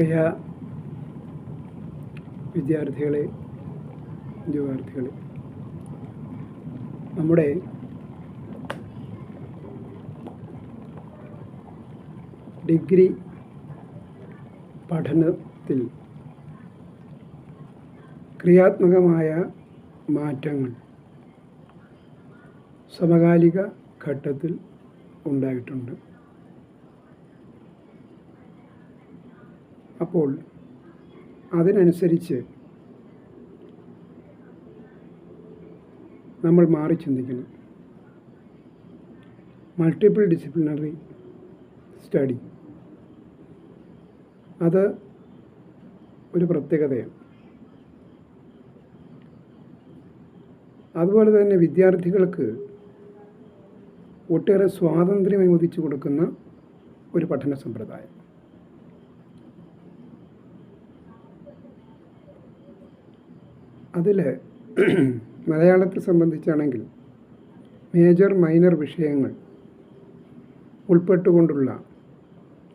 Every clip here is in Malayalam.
പ്രിയ വിദ്യാർത്ഥികളെ ഉദ്യോഗാർത്ഥികളെ നമ്മുടെ ഡിഗ്രി പഠനത്തിൽ ക്രിയാത്മകമായ മാറ്റങ്ങൾ സമകാലിക ഘട്ടത്തിൽ ഉണ്ടായിട്ടുണ്ട്. അപ്പോൾ അതിനനുസരിച്ച് നമ്മൾ മാറി ചിന്തിക്കണം. മൾട്ടിപ്പിൾ ഡിസിപ്ലിനറി സ്റ്റഡി അത് ഒരു പ്രത്യേകതയാണ്. അതുപോലെ തന്നെ വിദ്യാർത്ഥികൾക്ക് ഒട്ടേറെ സ്വാതന്ത്ര്യം അനുവദിച്ചു കൊടുക്കുന്ന ഒരു പഠന സമ്പ്രദായം. അതിൽ മലയാളത്തെ സംബന്ധിച്ചാണെങ്കിൽ മേജർ മൈനർ വിഷയങ്ങൾ ഉൾപ്പെട്ടുകൊണ്ടുള്ള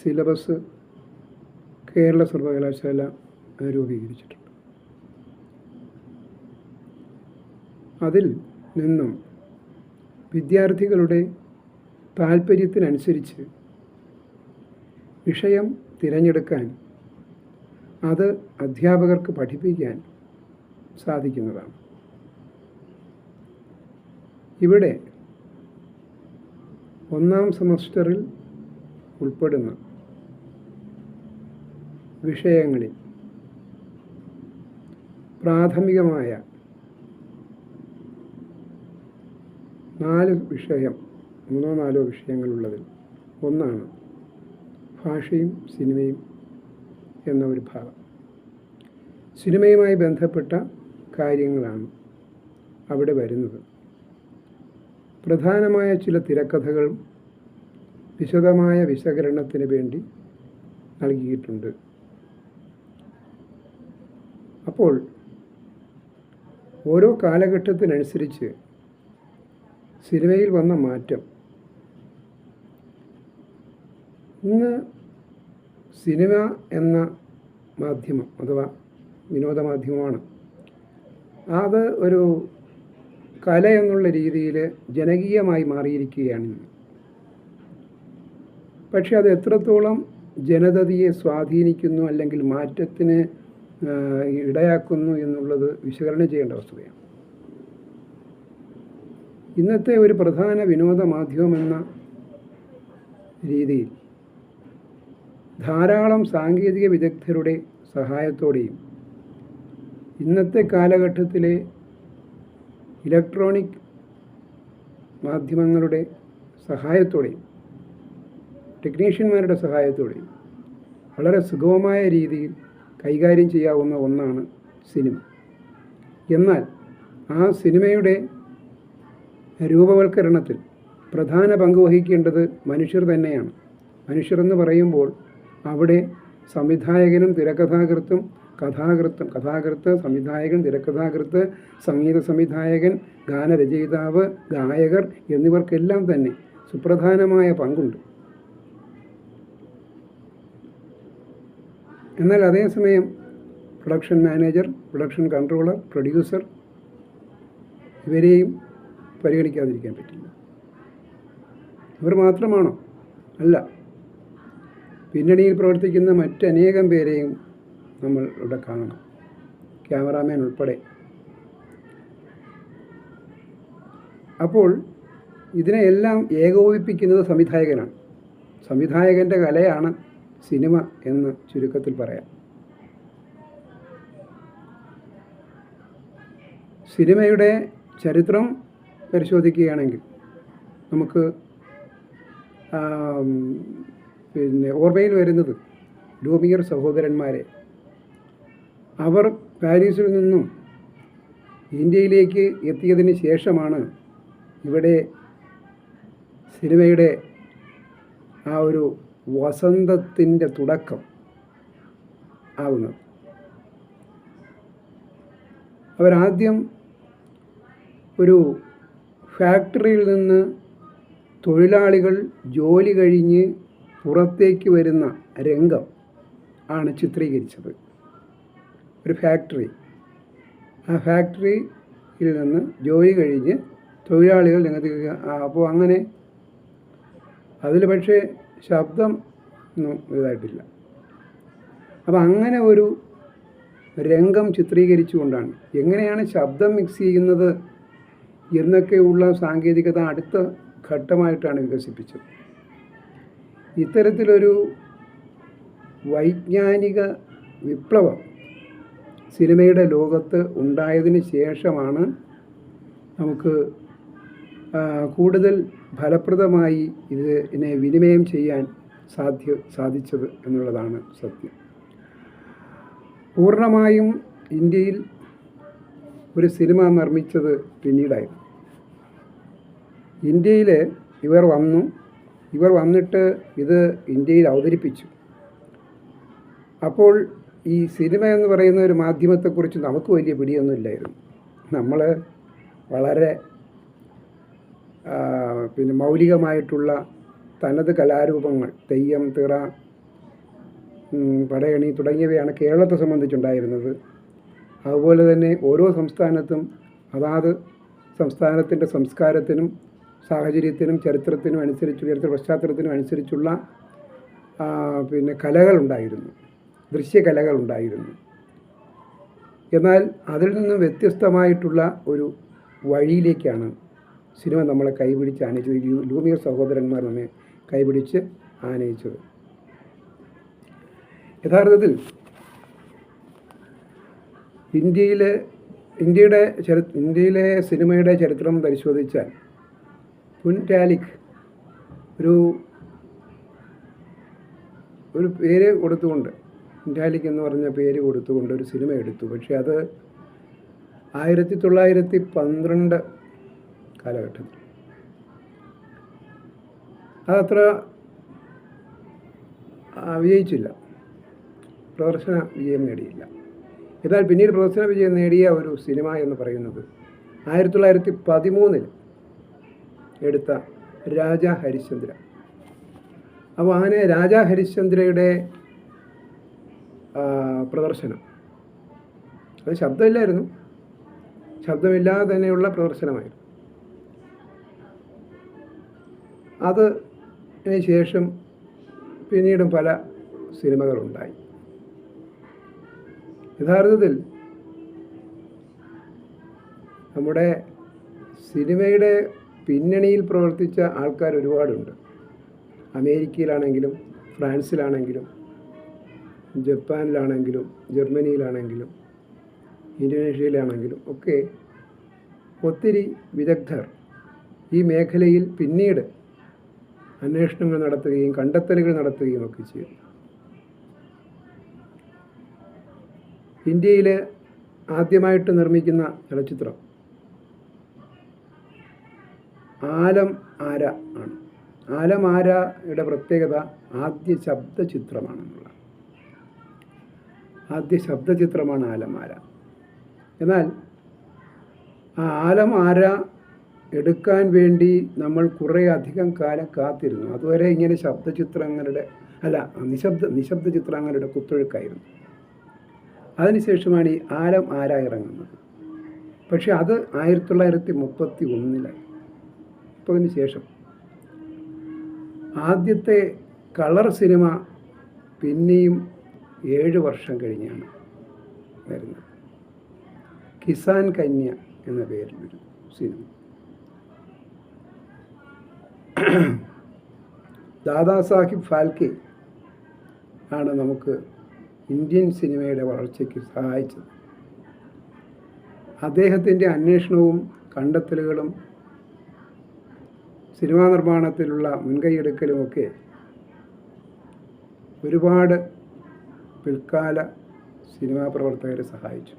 സിലബസ് കേരള സർവകലാശാല രൂപീകരിച്ചിട്ടുണ്ട്. അതിൽ നിന്നും വിദ്യാർത്ഥികളുടെ താല്പര്യത്തിനനുസരിച്ച് വിഷയം തിരഞ്ഞെടുക്കാൻ അത് അധ്യാപകർക്ക് പഠിപ്പിക്കാൻ സാധിക്കുന്നതാണ്. ഇവിടെ ഒന്നാം സെമസ്റ്ററിൽ ഉൾപ്പെടുന്ന വിഷയങ്ങളിൽ പ്രാഥമികമായ നാല് വിഷയം മൂന്നോ നാലോ വിഷയങ്ങളുള്ളതിൽ ഒന്നാണ് ഭാഷയും സിനിമയും എന്ന ഒരു ഭാഗം സിനിമയുമായി ബന്ധപ്പെട്ട കാര്യങ്ങളാണ് അവിടെ വരുന്നത്. പ്രധാനമായ ചില തിരക്കഥകളും വിശദമായ വിശകലനത്തിന് വേണ്ടി നൽകിയിട്ടുണ്ട്. അപ്പോൾ ഓരോ കാലഘട്ടത്തിനനുസരിച്ച് സിനിമയിൽ വന്ന മാറ്റം. ഇന്ന് സിനിമ എന്ന മാധ്യമം അഥവാ വിനോദമാധ്യമമാണ് അത് ഒരു കല എന്നുള്ള രീതിയിൽ ജനകീയമായി മാറിയിരിക്കുകയാണ്. പക്ഷെ അത് എത്രത്തോളം ജനതയെ സ്വാധീനിക്കുന്നു അല്ലെങ്കിൽ മാറ്റത്തിന് ഇടയാക്കുന്നു എന്നുള്ളത് വിശകലനം ചെയ്യേണ്ട വസ്തുതയാണ് ഇന്നത്തെ ഒരു പ്രധാന വിനോദ മാധ്യമം എന്ന രീതിയിൽ ധാരാളം സാങ്കേതിക വിദഗ്ധരുടെ സഹായത്തോടെയും ഇന്നത്തെ കാലഘട്ടത്തിലെ ഇലക്ട്രോണിക് മാധ്യമങ്ങളുടെ സഹായത്തോടെയും ടെക്നീഷ്യന്മാരുടെ സഹായത്തോടെയും വളരെ സുഗമമായ രീതിയിൽ കൈകാര്യം ചെയ്യാവുന്ന ഒന്നാണ് സിനിമ. എന്നാൽ ആ സിനിമയുടെ രൂപവൽക്കരണത്തിൽ പ്രധാന പങ്ക് വഹിക്കേണ്ടത് മനുഷ്യർ തന്നെയാണ്. മനുഷ്യർ എന്ന് പറയുമ്പോൾ അവിടെ സംവിധായകനും തിരക്കഥാകൃത്തും കഥാകൃത്തും കഥാകൃത്ത് സംവിധായകൻ തിരക്കഥാകൃത്ത് സംഗീത സംവിധായകൻ ഗാനരചയിതാവ് ഗായകർ എന്നിവർക്കെല്ലാം തന്നെ സുപ്രധാനമായ പങ്കുണ്ട്. എന്നാൽ അതേസമയം production manager production controller producer ഇവരെയും പരിഗണിക്കാതിരിക്കാൻ പറ്റില്ല. ഇവർ മാത്രമാണോ? അല്ല. പിന്നണിയിൽ പ്രവർത്തിക്കുന്ന മറ്റനേകം പേരെയും നമ്മൾ ഇവിടെ കാണണം. ക്യാമറാമാൻ ഉൾപ്പെടെ. അപ്പോൾ ഇതിനെയെല്ലാം ഏകോപിപ്പിക്കുന്നത് സംവിധായകനാണ്. സംവിധായകന്റെ കലയാണ് സിനിമ എന്ന് ചുരുക്കത്തിൽ പറയാം. സിനിമയുടെ ചരിത്രം പരിശോധിക്കുകയാണെങ്കിൽ നമുക്ക് പിന്നെ ഓർമ്മയിൽ വരുന്നത് ലൂമിയർ സഹോദരന്മാരെ. അവർ പാരീസിൽ നിന്നും ഇന്ത്യയിലേക്ക് എത്തിയതിന് ശേഷമാണ് ഇവിടെ സിനിമയുടെ ആ ഒരു വസന്തത്തിന്റെ തുടക്കം ആവുന്നത്. അവരാദ്യം ഒരു ഫാക്ടറിയിൽ നിന്ന് തൊഴിലാളികൾ ജോലി കഴിഞ്ഞ് പുറത്തേക്ക് വരുന്ന രംഗം ആണ് ചിത്രീകരിച്ചത്. ഒരു ഫാക്ടറി ആ ഫാക്ടറിയിൽ നിന്ന് ജോലി കഴിഞ്ഞ് തൊഴിലാളികൾ രംഗത്തേക്ക് അപ്പോൾ അങ്ങനെ അതിൽ പക്ഷേ ശബ്ദം ഒന്നും ഇതായിട്ടില്ല. അപ്പോൾ അങ്ങനെ ഒരു രംഗം ചിത്രീകരിച്ചുകൊണ്ടാണ് എങ്ങനെയാണ് ശബ്ദം മിക്സ് ചെയ്യുന്നത് എന്നൊക്കെയുള്ള സാങ്കേതികത അടുത്ത ഘട്ടമായിട്ടാണ് വികസിപ്പിച്ചത്. ഇത്തരത്തിലൊരു വൈജ്ഞാനിക വിപ്ലവം സിനിമയുടെ ലോകത്ത് ഉണ്ടായതിന് ശേഷമാണ് നമുക്ക് കൂടുതൽ ഫലപ്രദമായി ഇതിനെ വിനിമയം ചെയ്യാൻ സാധ്യ സാധിച്ചത് എന്നുള്ളതാണ് സത്യം. പൂർണമായും ഇന്ത്യയിൽ ഒരു സിനിമ നിർമ്മിച്ചത് പിന്നീടായിരുന്നു. ഇന്ത്യയിൽ ഇവർ വന്നു. ഇവർ വന്നിട്ട് ഇത് ഇന്ത്യയിൽ അവതരിപ്പിച്ചു. അപ്പോൾ ഈ സിനിമ എന്ന് പറയുന്ന ഒരു മാധ്യമത്തെക്കുറിച്ച് നമുക്ക് വലിയ പിടിയൊന്നുമില്ലായിരുന്നു. നമ്മൾ വളരെ പിന്നെ മൗലികമായിട്ടുള്ള തനത് കലാരൂപങ്ങൾ തെയ്യം തിറ പടയണി തുടങ്ങിയവയാണ് കേരളത്തെ സംബന്ധിച്ചുണ്ടായിരുന്നത്. അതുപോലെ തന്നെ ഓരോ സംസ്ഥാനത്തും അതാത് സംസ്ഥാനത്തിന്റെ സംസ്കാരത്തിനും സാഹചര്യത്തിനും ചരിത്രത്തിനും അനുസരിച്ച് ചരിത്ര പശ്ചാത്തലത്തിനും അനുസരിച്ചുള്ള പിന്നെ കലകളുണ്ടായിരുന്നു. ദൃശ്യകലകളുണ്ടായിരുന്നു. എന്നാൽ അതിൽ നിന്നും വ്യത്യസ്തമായിട്ടുള്ള ഒരു വഴിയിലേക്കാണ് സിനിമ നമ്മളെ കൈപിടിച്ച് ആനയിച്ചത്. ലൂമിയർ സഹോദരന്മാർ നമ്മെ കൈപിടിച്ച് ആനയിച്ചത്. യഥാർത്ഥത്തിൽ ഇന്ത്യയിലെ ഇന്ത്യയുടെ ചരി ഇന്ത്യയിലെ സിനിമയുടെ ചരിത്രം പരിശോധിച്ചാൽ പുന്റാലിക് ഒരു ഒരു പേര് കൊടുത്തുകൊണ്ട് പുന്റാലിക് എന്ന് പറഞ്ഞ പേര് കൊടുത്തുകൊണ്ട് ഒരു സിനിമ എടുത്തു. പക്ഷേ അത് ആയിരത്തി തൊള്ളായിരത്തി പന്ത്രണ്ട് കാലഘട്ടത്തിൽ. അതത്ര വിജയിച്ചില്ല. പ്രദർശന വിജയം നേടിയില്ല. എന്നാൽ പിന്നീട് പ്രദർശന വിജയം നേടിയ ഒരു സിനിമ എന്ന് പറയുന്നത് ആയിരത്തി തൊള്ളായിരത്തി പതിമൂന്നിൽ എടുത്ത രാജ ഹരിശ്ചന്ദ്ര. അപ്പോൾ അങ്ങനെ രാജ ഹരിശ്ചന്ദ്രയുടെ പ്രദർശനം. അത് ശബ്ദമില്ലായിരുന്നു. ശബ്ദമില്ലാതെ തന്നെയുള്ള പ്രദർശനമായിരുന്നു. അതിന് ശേഷം പിന്നീടും പല സിനിമകളുണ്ടായി. യഥാർത്ഥത്തിൽ നമ്മുടെ സിനിമയുടെ പിന്നണിയിൽ പ്രവർത്തിച്ച ആൾക്കാർ ഒരുപാടുണ്ട്. അമേരിക്കയിലാണെങ്കിലും ഫ്രാൻസിലാണെങ്കിലും ജപ്പാനിലാണെങ്കിലും ജർമ്മനിയിലാണെങ്കിലും ഇന്തോനേഷ്യയിലാണെങ്കിലും ഒക്കെ ഒത്തിരി വിദഗ്ധർ ഈ മേഖലയിൽ പിന്നീട് അന്വേഷണങ്ങൾ നടത്തുകയും കണ്ടെത്തലുകൾ നടത്തുകയും ഒക്കെ ചെയ്തു. ഇന്ത്യയിൽ ആദ്യമായിട്ട് നിർമ്മിക്കുന്ന ചലച്ചിത്രം ആലം ആര ആണ്. ആലം ആരയുടെ പ്രത്യേകത ആദ്യ ശബ്ദ ചിത്രമാണെന്നുള്ള ആദ്യ ശബ്ദചിത്രമാണ് ആര. എന്നാൽ ആ ആലം ആര എടുക്കാൻ വേണ്ടി നമ്മൾ കുറേ അധികം കാലം കാത്തിരുന്നു. അതുവരെ ഇങ്ങനെ ശബ്ദചിത്രങ്ങളുടെ അല്ല നിശബ്ദ നിശബ്ദ ചിത്രങ്ങളുടെ കുത്തൊഴുക്കായിരുന്നു. അതിനുശേഷമാണ് ഈ ആലം ആര ഇറങ്ങുന്നത്. പക്ഷെ അത് ആയിരത്തി തൊള്ളായിരത്തി മുപ്പത്തി ഒന്നിലായി. മുപ്പതിന് ശേഷം ആദ്യത്തെ കളർ സിനിമ പിന്നെയും ഏഴ് വർഷം കഴിഞ്ഞാണ് വരുന്നത്. കിസാൻ കന്യ എന്ന പേരിലൊരു സിനിമ. ദാദാസാഹിബ് ഫാൽക്കെ ആണ് നമുക്ക് ഇന്ത്യൻ സിനിമയുടെ വളർച്ചയ്ക്ക് സഹായിച്ചത്. അദ്ദേഹത്തിന്റെ അന്വേഷണവും കണ്ടെത്തലുകളും സിനിമാ നിർമ്മാണത്തിലുള്ള മുൻകൈയെടുക്കലുമൊക്കെ ഒരുപാട് പിൽക്കാല സിനിമാ പ്രവർത്തകരെ സഹായിച്ചു.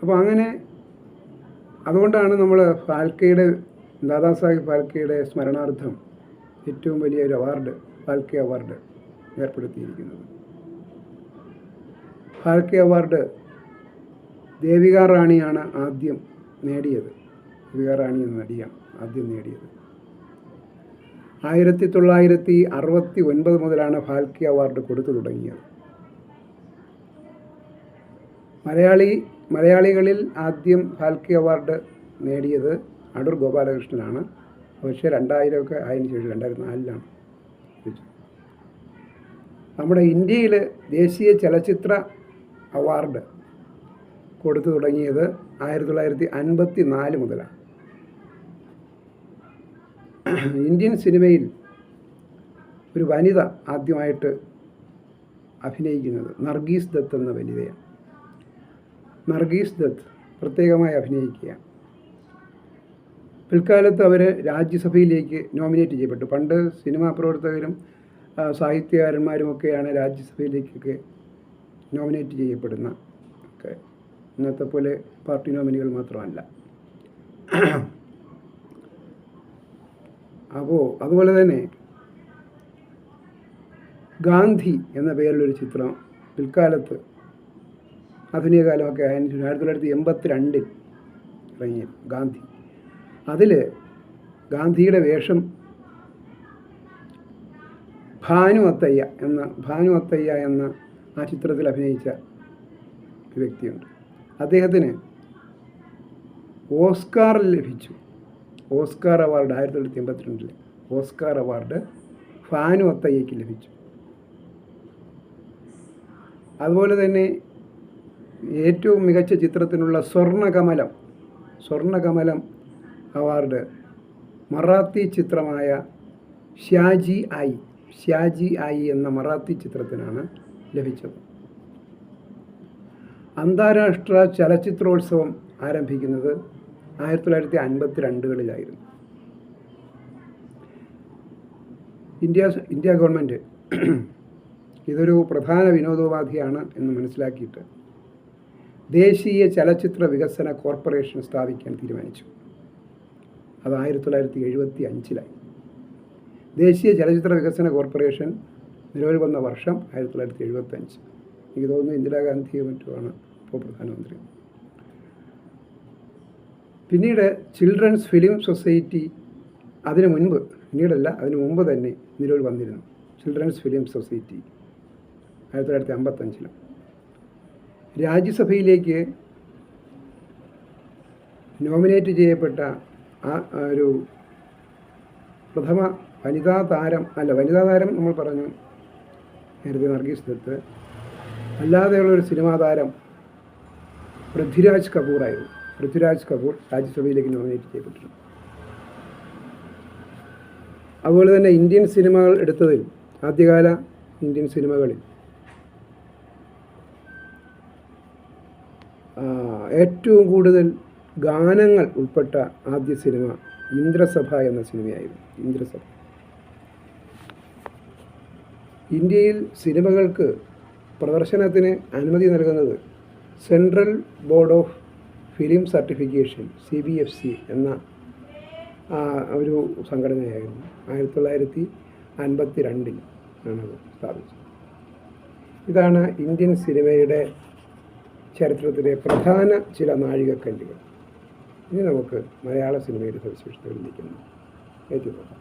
അപ്പോൾ അങ്ങനെ അതുകൊണ്ടാണ് നമ്മൾ ഫാൽക്കയുടെ ദാദാസാഹിബ് ഫാൽക്കയുടെ സ്മരണാർത്ഥം ഏറ്റവും വലിയ ഒരു അവാർഡ് ഫാൽക്കെ അവാർഡ് ഏർപ്പെടുത്തിയിരിക്കുന്നത്. ഫാൽക്കെ അവാർഡ് ദേവിക റാണിയാണ് ആദ്യം നേടിയത്. ദേവിക റാണി എന്ന നടിയാണ് ആദ്യം നേടിയത്. ആയിരത്തി തൊള്ളായിരത്തി അറുപത്തി ഒൻപത് മുതലാണ് ഫാൽക്കെ അവാർഡ് കൊടുത്തു തുടങ്ങിയത്. മലയാളി മലയാളികളിൽ ആദ്യം ഫാൽക്കി അവാർഡ് നേടിയത് അടൂർ ഗോപാലകൃഷ്ണനാണ്. പക്ഷേ രണ്ടായിരമൊക്കെ ആയതിനു ശേഷം രണ്ടായിരത്തി നാലിലാണ് നമ്മുടെ ഇന്ത്യയിൽ ദേശീയ ചലച്ചിത്ര അവാർഡ് കൊടുത്തു തുടങ്ങിയത് ആയിരത്തി തൊള്ളായിരത്തി അൻപത്തി നാല് മുതലാണ്. ഇന്ത്യൻ സിനിമയിൽ ഒരു വനിത ആദ്യമായിട്ട് അഭിനയിക്കുന്നത് നർഗീസ് ദത്ത് എന്ന വനിതയാണ്. നർഗീസ് ദത്ത് പ്രത്യേകമായി അഭിനയിക്കുക പിൽക്കാലത്ത് അവർ രാജ്യസഭയിലേക്ക് നോമിനേറ്റ് ചെയ്യപ്പെട്ടു. പണ്ട് സിനിമാ പ്രവർത്തകരും സാഹിത്യകാരന്മാരുമൊക്കെയാണ് രാജ്യസഭയിലേക്കൊക്കെ നോമിനേറ്റ് ചെയ്യപ്പെടുന്ന ഒക്കെ. ഇന്നത്തെ പോലെ പാർട്ടി നോമിനികൾ മാത്രമല്ല. അപ്പോൾ അതുപോലെ തന്നെ ഗാന്ധി എന്ന പേരിലൊരു ചിത്രം പിൽക്കാലത്ത് ആധുനിക കാലമൊക്കെ ആയിരത്തി തൊള്ളായിരത്തി എൺപത്തി രണ്ടിൽ ഇറങ്ങിയ ഗാന്ധി. അതിൽ ഗാന്ധിയുടെ വേഷം ഭാനു അത്തയ്യ എന്ന ഭാനു അത്തയ്യ എന്ന ആ ചിത്രത്തിൽ അഭിനയിച്ച വ്യക്തിയുണ്ട്. അദ്ദേഹത്തിന് ഓസ്കാർ ലഭിച്ചു. ഓസ്കാർ അവാർഡ് ആയിരത്തി തൊള്ളായിരത്തി എൺപത്തിരണ്ടിൽ ഓസ്കാർ അവാർഡ് ഫാനു അത്തയ്യയ്ക്ക് ലഭിച്ചു. അതുപോലെ തന്നെ ഏറ്റവും മികച്ച ചിത്രത്തിനുള്ള സ്വർണകമലം സ്വർണകമലം അവാർഡ് മറാത്തി ചിത്രമായ ഷ്യാജി ആയി ഷ്യാജി ആയി എന്ന മറാത്തി ചിത്രത്തിനാണ് ലഭിച്ചത്. അന്താരാഷ്ട്ര ചലച്ചിത്രോത്സവം ആരംഭിക്കുന്നത് ആയിരത്തി തൊള്ളായിരത്തി അൻപത്തി രണ്ടുകളിലായിരുന്നു ഇന്ത്യ ഇന്ത്യ ഗവൺമെന്റ് ഇതൊരു പ്രധാന വിനോദോപാധിയാണ് എന്ന് മനസ്സിലാക്കിയിട്ട് ദേശീയ ചലച്ചിത്ര വികസന കോർപ്പറേഷൻ സ്ഥാപിക്കാൻ തീരുമാനിച്ചു. അത് ആയിരത്തി തൊള്ളായിരത്തി എഴുപത്തി അഞ്ചിലായി ദേശീയ ചലച്ചിത്ര വികസന കോർപ്പറേഷൻ നിലവിൽ വന്ന വർഷം ആയിരത്തി തൊള്ളായിരത്തി എഴുപത്തി അഞ്ച് എനിക്ക് തോന്നുന്നു ഇന്ദിരാഗാന്ധിയെ മറ്റുമാണ് ഇപ്പോൾ പ്രധാനമന്ത്രി. പിന്നീട് ചിൽഡ്രൻസ് ഫിലിം സൊസൈറ്റി അതിനു മുൻപ് പിന്നീടല്ല അതിനു മുമ്പ് തന്നെ നിലവിൽ വന്നിരുന്നു. ചിൽഡ്രൻസ് ഫിലിം സൊസൈറ്റി ആയിരത്തി തൊള്ളായിരത്തി അമ്പത്തഞ്ചിലും രാജ്യസഭയിലേക്ക് നോമിനേറ്റ് ചെയ്യപ്പെട്ട ആ ഒരു പ്രഥമ വനിതാ താരം അല്ല വനിതാ താരം നമ്മൾ പറഞ്ഞു നേരത്തെ നർഗീസ് ദത്ത്. അല്ലാതെയുള്ള ഒരു സിനിമാ താരം പൃഥ്വിരാജ് കപൂറായിരുന്നു. പൃഥ്വിരാജ് കപൂർ രാജ്യസഭയിലേക്ക് നോമിനേറ്റ് ചെയ്യപ്പെട്ടിട്ടുണ്ട് അതുപോലെ തന്നെ ഇന്ത്യൻ സിനിമകൾ എടുത്തതിൽ ആദ്യകാല ഇന്ത്യൻ സിനിമകളിൽ ഏറ്റവും കൂടുതൽ ഗാനങ്ങൾ ഉൾപ്പെട്ട ആദ്യ സിനിമ ഇന്ദ്രസഭ എന്ന സിനിമയായിരുന്നു. ഇന്ദ്രസഭ. ഇന്ത്യയിൽ സിനിമകൾക്ക് പ്രദർശനത്തിന് അനുമതി നൽകുന്നത് Central Board of Film Certification C B F C എന്ന ഒരു സംഘടനയായിരുന്നു. ആയിരത്തി തൊള്ളായിരത്തി അൻപത്തി രണ്ടിൽ ആണത് സ്ഥാപിച്ചത്. ഇതാണ് ഇന്ത്യൻ സിനിമയുടെ ചരിത്രത്തിലെ പ്രധാന ചില നാഴികക്കല്ലുകൾ. ഇനി നമുക്ക് മലയാള സിനിമയുടെ സവിശേഷതകളിലേക്ക് ഒന്ന് ഏറ്റുനോക്കാം